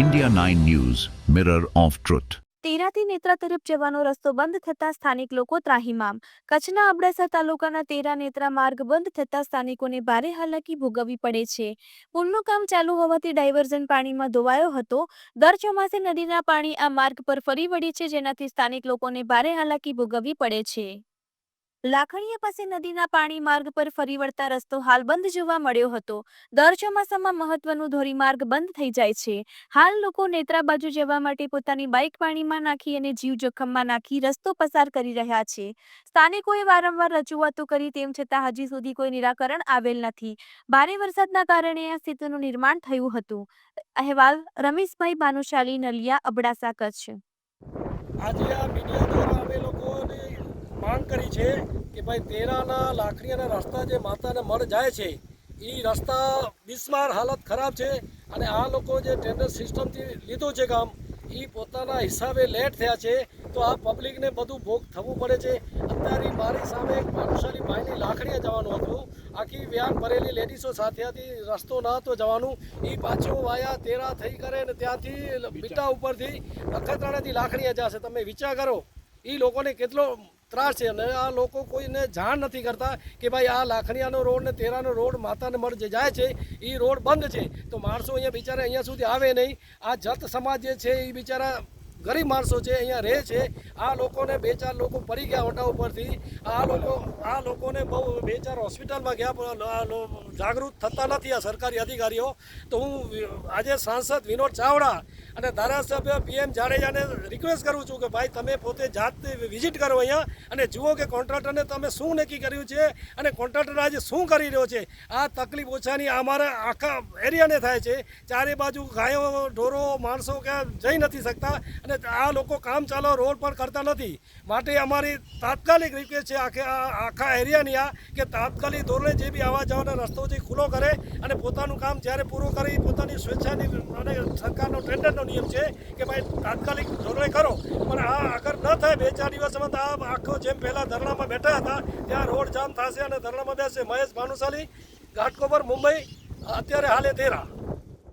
India 9 News, Mirror of Truth. તેરાથી નેત્રા તરફ જવાનો રસ્તો બંધ થતા સ્થાનિક લોકો ત્રાહિમામ કચ્છના અબડાસા તાલુકાના તેરા નેત્રા માર્ગ બંધ થતા સ્થાનિકોને ભારે હાલાકી ભોગવવી પડે છે. પુલનું કામ ચાલુ હોવાથી ડાયવર્ઝન પાણીમાં ધોવાયો હતો. દર ચોમાસે નદીના પાણી આ માર્ગ પર ફરી વળી છે જેનાથી સ્થાનિક લોકોને ભારે હાલાકી ભોગવવી પડે છે. લાખણીયા પાસે નદીના પાણી માર્ગ પર ફરી વળતા રસ્તો હાલ બંધ જોવા મળ્યો હતો. દર ચોમાસામાં મહત્વનું ધોરીમાર્ગ બંધ થઈ જાય છે. હાલ લોકો નેત્રા બાજુ જવા માટે પોતાની બાઇક પાણીમાં નાખી અને જીવ જોખમમાં નાખી રસ્તો પસાર કરી રહ્યા છે. સ્થાનિકોએ વારંવાર રજૂઆતો કરી તેમ છતાં હજી સુધી કોઈ નિરાકરણ આવેલ નથી. ભારે વરસાદના કારણે આ સ્થિતિનું નિર્માણ થયું હતું. અહેવાલ રમેશભાઈ ભાનુશાલી નલિયા અબડાસા કચ્છ. આજે આ મીડિયા દ્વારા અમે લોકોને માંગ કરી છે કે ભાઈ તેરાના લાકડીયાના રસ્તા જે માતાને મળ જાય છે એ રસ્તા બિસ્માર હાલત ખરાબ છે અને આ લોકો જે ટેન્ડર સિસ્ટમથી લીધું છે કામ એ પોતાના હિસાબે લેટ થયા છે. તો આ પબ્લિકને બધું ભોગ થવું પડે છે. અત્યારે મારી સામે એક ભાનુશાલી ભાઈની લાખણીએ જવાનું હતું. આખી વ્યાન ભરેલી લેડીઝો સાથે હતી રસ્તો ન હતો જવાનું. એ પાછું વાયા તેરા થઈ કરે ને ત્યાંથી બીટા ઉપરથી નખત્રાણાથી લાખણીએ જશે. તમે વિચાર કરો એ લોકોને કેટલો ત્રાસ છે અને આ લોકો કોઈને જાણ નથી કરતા કે ભાઈ આ લાખણીયાનો રોડ ને તેરાનો રોડ માતાને મળ જાય છે એ રોડ બંધ છે. તો માણસો અહીંયા બિચારા અહીંયા સુધી આવે નહીં. આ જત સમાજ જે છે એ બિચારા ગરીબ માણસો છે અહીંયા રહે છે, આ લોકોને બે ચાર લોકો પડી ગયા ઓટા ઉપરથી. આ લોકો, આ લોકોને બહુ બે ચાર હોસ્પિટલમાં ગયા જાગૃત થતા નથી આ સરકારી અધિકારીઓ. તો હું આજે સાંસદ વિનોદ ચાવડા અને ધારાસભ્ય પીએમ જાડેજાને રિક્વેસ્ટ કરું છું કે ભાઈ તમે પોતે જાતે વિઝિટ કરો અહીંયા અને જુઓ કે કોન્ટ્રાક્ટરને તમે શું નક્કી કર્યું છે અને કોન્ટ્રાક્ટર આજે શું કરી રહ્યો છે. આ તકલીફ ઓછાની અમારા આખા એરિયાને થાય છે. ચારે બાજુ ગાયો, ઢોરો, માણસો ક્યાં જઈ નથી શકતા અને આ લોકો કામ ચાલો, રોડ પર કરતા નથી. માટે અમારી તાત્કાલિક રિક્વેસ્ટ છે આખે આખા એરિયાની આ, કે તાત્કાલિક ધોરણે જે બી આવવા જવાના રસ્તો છે ખુલ્લો કરે અને પોતાનું કામ જ્યારે પૂરું કરી પોતાની સ્વેચ્છાની અને સરકારનો ટેન્ડરનો નિયમ છે કે ભાઈ તાત્કાલિક ધોરણે કરો. પણ આ આગળ ન થાય, બે ચાર દિવસમાં તો આ આખો જેમ પહેલાં ધરણામાં બેઠા હતા, ત્યાં રોડ જામ થશે અને ધરણામાં બેસે મહેશ ભાનુશાલી, ઘાટકોપર, મુંબઈ, અત્યારે હાલે તેરા.